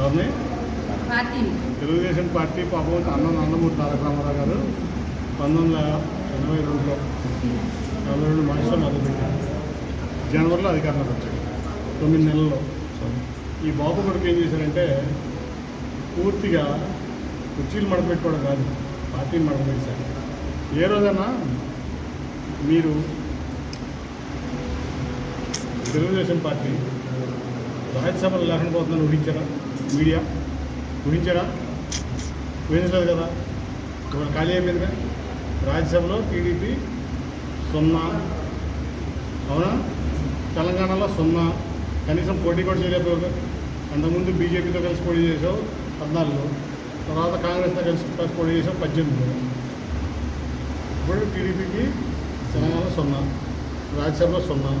ఎవరిని? తెలుగుదేశం పార్టీ పాపం అన్న నందమూరి తారక రామారావు గారు పంతొమ్మిది వందల ఎనభై రెండులో ఎనభై రెండు మార్చిలో మొదలుపెట్టారు జనవరిలో అధికారంలోకి వచ్చాడు తొమ్మిది నెలల్లో. ఈ బాబు కొడుకు ఏం చేశారంటే పూర్తిగా కుర్చీలు మడపెట్టుకోవడం కాదు పార్టీని మడపెట్టారు ఏ రోజైనా మీరు తెలుగుదేశం పార్టీ రాజ్యసభలో లేకుండా పోతుందని ఊహించారా? మీడియా ఊహించారా గురించలేదు కదా? ఇవాళ ఖాళీ అయిపోయిందిగా రాజ్యసభలో టీడీపీ సున్నా. అవునా? తెలంగాణలో సున్నా. కనీసం పోటీ కూడా చేయలేకపోయావు అంతకుముందు బీజేపీతో కలిసి పోటీ చేసావు పద్నాలుగు తర్వాత కాంగ్రెస్తో కలిసి పోటీ చేసావు పద్దెనిమిది ఇప్పుడు టీడీపీకి తెలంగాణలో సున్నా రాజ్యసభలో సున్నా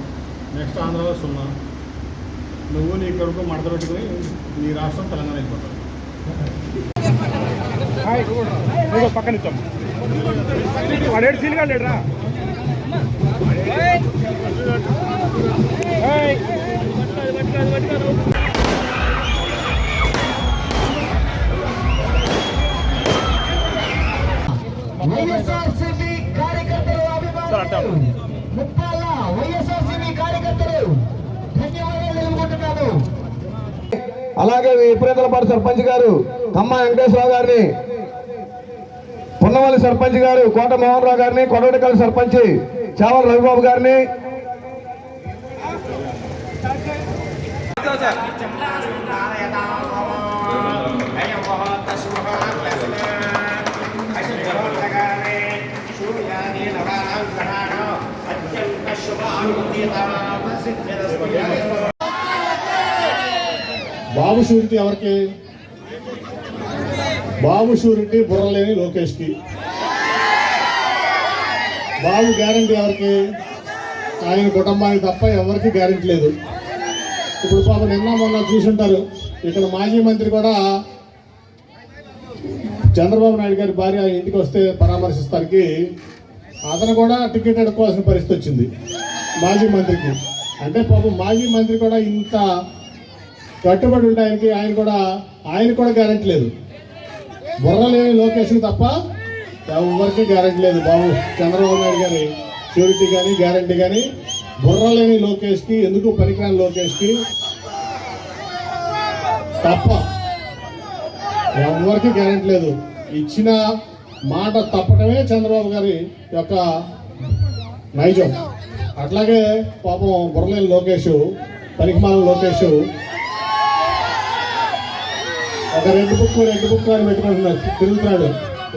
నెక్స్ట్ ఆంధ్రాలో సున్నా. నువ్వు నీ కొడుకు మడత పెట్టుకుని నీ రాష్ట్రం తెలంగాణ అయిపోతావు పక్కన ఇచ్చాం. వాడేడు సీలుగా లేడురా. వైఎస్ఆర్సీపీ కార్యకర్తలు అభిమానులు ముప్పాల అలాగే విపరీతలపాటు సర్పంచ్ గారు కమ్మ వెంకటేశ్వరరావు గారిని పున్నవల్లి సర్పంచ్ గారు కోట మోహన్ రావు గారిని కొడవటికల్ సర్పంచ్ చావల రవిబాబు గారిని. బాబు షూరిటీ ఎవరికి? బాబు షూరిటీ బుర్రలేని లోకేష్కి. బాబు గ్యారంటీ ఎవరికి? ఆయన కుటుంబానికి తప్ప ఎవరికి గ్యారంటీ లేదు. ఇప్పుడు పాప నిన్న మొన్న చూసుంటారు. ఇక్కడ మాజీ మంత్రి కూడా చంద్రబాబు నాయుడు గారి భార్య ఇంటికి వస్తే పరామర్శిస్తానికి అతను కూడా టికెట్ అడుక్కోవాల్సిన పరిస్థితి వచ్చింది మాజీ మంత్రికి. అంటే పాపం మాజీ మంత్రి కూడా ఇంత కట్టుబడి ఉండడానికి ఆయన కూడా ఆయన కూడా గ్యారెంటీ లేదు. బుర్ర లేని లోకేష్కి తప్ప ఎవరికి గ్యారెంటీ లేదు. బాబు చంద్రబాబు నాయుడు గారి షూరిటీ కానీ గ్యారెంటీ కానీ బుర్ర లేని లోకేష్కి ఎందుకు పనికిరాని లోకేష్కి తప్ప ఎవరికి గ్యారెంటీ లేదు. ఇచ్చిన మాట తప్పటమే చంద్రబాబు గారి యొక్క నైజం. అట్లాగే పాపం బుర్రలేని లోకేష్ పనికిమాల లోకేష్ ఒక రెండు బుక్ రెండు బుక్ అని పెట్టుకుంటున్నాడు. తిరుగుతున్నాడు.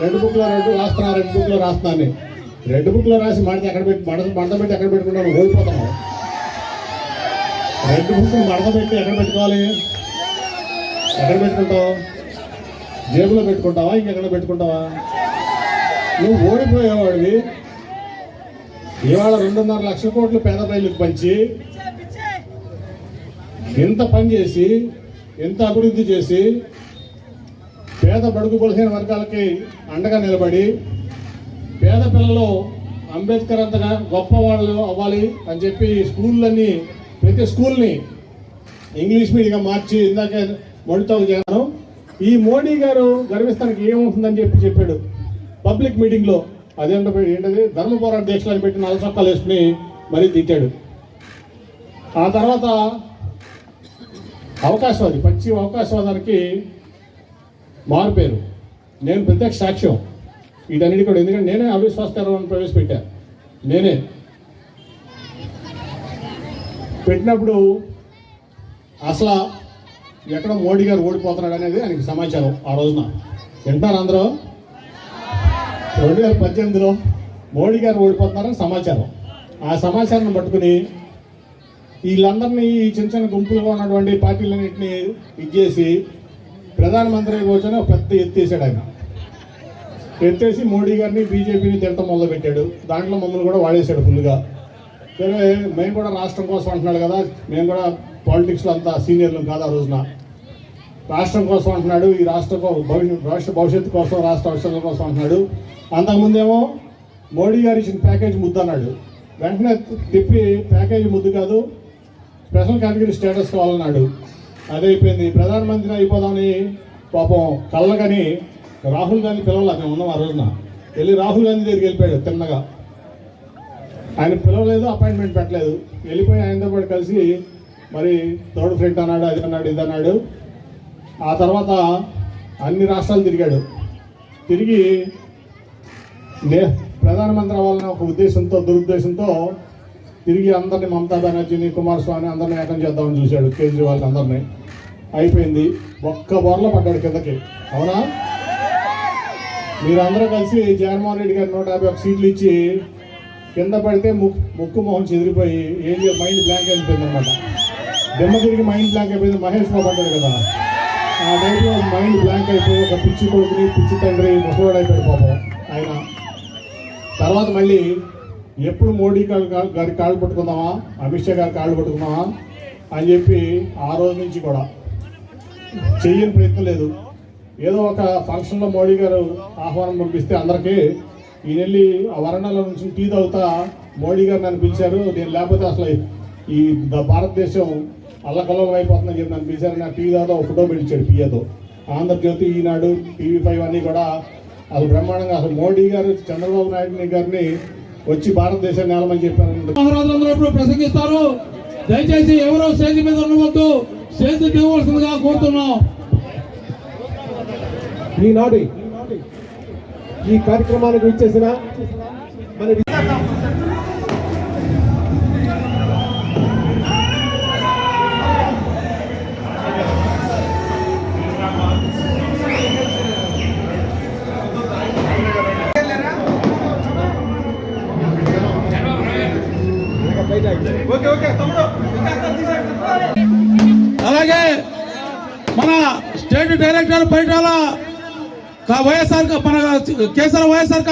రెండు బుక్లో రెండు రాస్తున్నా రెండు బుక్లో రాస్తున్నాను రెండు బుక్లో రాసి మడత ఎక్కడ పెట్టి మడత మడత పెట్టి ఎక్కడ పెట్టుకుంటాను ఓడిపోతాము రెండు బుక్ మడత పెట్టి ఎక్కడ పెట్టుకోవాలి? ఎక్కడ పెట్టుకుంటావు? జేబులో పెట్టుకుంటావా? ఇంకెక్కడ పెట్టుకుంటావా? నువ్వు ఓడిపోయేవాడివి. ఇవాళ రెండున్నర లక్షల కోట్లు పేద ప్రజలకు పంచి ఇంత పని చేసి ఇంత అభివృద్ధి చేసి పేద బడుగు బలహీన వర్గాలకి అండగా నిలబడి పేద పిల్లలు అంబేద్కర్ అంతగా గొప్ప వాళ్ళు అవ్వాలి అని చెప్పి స్కూళ్ళన్నీ ప్రతి స్కూల్ని ఇంగ్లీష్ మీడియంగా మార్చి ఇందాక మొడితో చేశాను. ఈ మోడీ గారు గర్విస్తానికి ఏమవుతుందని చెప్పి చెప్పాడు. పబ్లిక్ మీటింగ్లో అదేంటో ఏంటది? ధర్మ పోరాట దీక్షలు పెట్టి నల్ల చొక్కాలు వేసుకుని మరీ తిట్టాడు. ఆ తర్వాత అవకాశవాది పచ్చి అవకాశవాదానికి మారిపోయారు నేను ప్రత్యక్ష సాక్ష్యం. వీటన్నిటి కూడా ఎందుకంటే నేనే అవిశ్వాస తీర్మానం ప్రవేశపెట్టా. నేనే. పెట్టినప్పుడు అసలు ఎక్కడ మోడీ గారు ఓడిపోతున్నాడు అనేది ఆయనకి సమాచారం ఆ రోజున. వింటారు అందరూ? రెండు వేల పద్దెనిమిదిలో మోడీ గారు ఓడిపోతున్నారని సమాచారం. ఆ సమాచారాన్ని పట్టుకుని వీళ్ళందరినీ ఈ చిన్న చిన్న గుంపులుగా ఉన్నటువంటి పార్టీలన్నింటినీ ఇచ్చేసి ప్రధానమంత్రి కూర్చొని పెద్ద ఎత్తేసాడు ఆయన. ఎత్తేసి మోడీ గారిని బీజేపీని తింటం మొదలుపెట్టాడు. దాంట్లో మమ్మల్ని కూడా వాడేశాడు ఫుల్గా. సరే మేము కూడా రాష్ట్రం కోసం అంటున్నాడు కదా. మేము కూడా పాలిటిక్స్లో అంతా సీనియర్లు కాదు ఆ రోజున. రాష్ట్రం కోసం అంటున్నాడు ఈ రాష్ట్ర భవిష్యత్ రాష్ట్ర భవిష్యత్తు కోసం రాష్ట్ర అవసరాల కోసం అంటున్నాడు. అంతకుముందేమో మోడీ గారు ఇచ్చిన ప్యాకేజ్ ముద్దు అన్నాడు. వెంటనే తిప్పి ప్యాకేజ్ ముద్దు కాదు స్పెషల్ కేటగిరీ స్టేటస్ కావాలన్నాడు. అదైపోయింది. అయిపోయింది ప్రధానమంత్రి అయిపోదామని పాపం కళ్ళకని రాహుల్ గాంధీ పిలవలే మేము ఉన్నాం ఆ రోజున. వెళ్ళి రాహుల్ గాంధీ దగ్గరికి వెళ్ళిపోయాడు తిన్నగా. ఆయన పిలవలేదు అపాయింట్మెంట్ పెట్టలేదు. వెళ్ళిపోయి ఆయనతో పాటు కలిసి మరి థర్డ్ ఫ్రెండ్ అన్నాడు అది అన్నాడు ఇది అన్నాడు. ఆ తర్వాత అన్ని రాష్ట్రాలు తిరిగాడు. తిరిగి నే ప్రధానమంత్రి అవ్వాలనే ఒక ఉద్దేశంతో దురుద్దేశంతో తిరిగి అందరిని మమతా బెనర్జీని కుమారస్వామిని అందరినీ ఏకం చేద్దామని చూశాడు కేజ్రీవాల్ అందరినీ. అయిపోయింది. ఒక్క బొరలో పడ్డాడు కిందకి. అవునా? మీరందరూ కలిసి జగన్మోహన్ రెడ్డి గారు నూట యాభై ఒక సీట్లు ఇచ్చి కింద పడితే ముక్కు ముక్కు మొహం చెదిరిపోయి ఏం చేయ మైండ్ బ్లాంక్ అయిపోయింది అనమాట దెమ్మ తిరిగి మైండ్ బ్లాంక్ అయిపోయింది. మహేష్ బాబు అంటాడు కదా. ఆ టైంలో మైండ్ బ్లాంక్ అయిపోయి ఒక పిచ్చి కొడుకుని పిచ్చి తండ్రి ముసలోడు అయిపోయాడు పాపం ఆయన. తర్వాత మళ్ళీ ఎప్పుడు మోడీ గారి కాళ్ళు పట్టుకుందామా? అమిత్ షా గారి కాళ్ళు పట్టుకుందామా? అని చెప్పి ఆ రోజు నుంచి కూడా చెయ్యని ప్రయత్నం లేదు. ఏదో ఒక ఫంక్షన్లో మోడీ గారు ఆహ్వానం పంపిస్తే అందరికీ ఈయన వెళ్ళి ఆ వరండాలో నుంచి టీ తాగుతా మోడీ గారు నన్ను పిలిచారు నేను లేకపోతే అసలు ఈ ద- భారతదేశం అల్లకల్లం అయిపోతుందని చెప్పి నన్ను పిలిచారు. నా టీ తాగుతా ఒక ఫోటో పెట్టించాడు పియ్యతో. ఆంధ్రజ్యోతి ఈనాడు టీవీ ఫైవ్ అన్నీ కూడా అసలు బ్రహ్మాండంగా. అసలు మోడీ గారు చంద్రబాబు నాయుడు గారిని వచ్చి భారతదేశాన్ని నేలమని చెప్పారు మహారాజులందరూ ప్రసంగిస్తారు? దయచేసి ఎవరో స్టేజ్ మీద ఉండవద్దు. స్టేజ్ దిగవలసిందిగా కోరుతున్నాం. ఈనాడు ఈ కార్యక్రమానికి ఇచ్చేసిన అలాగే మన స్టేట్ డైరెక్టర్ బయట వైఎస్ఆర్ మన కేసీఆర్ వైఎస్ఆర్ కాంగ్రెస్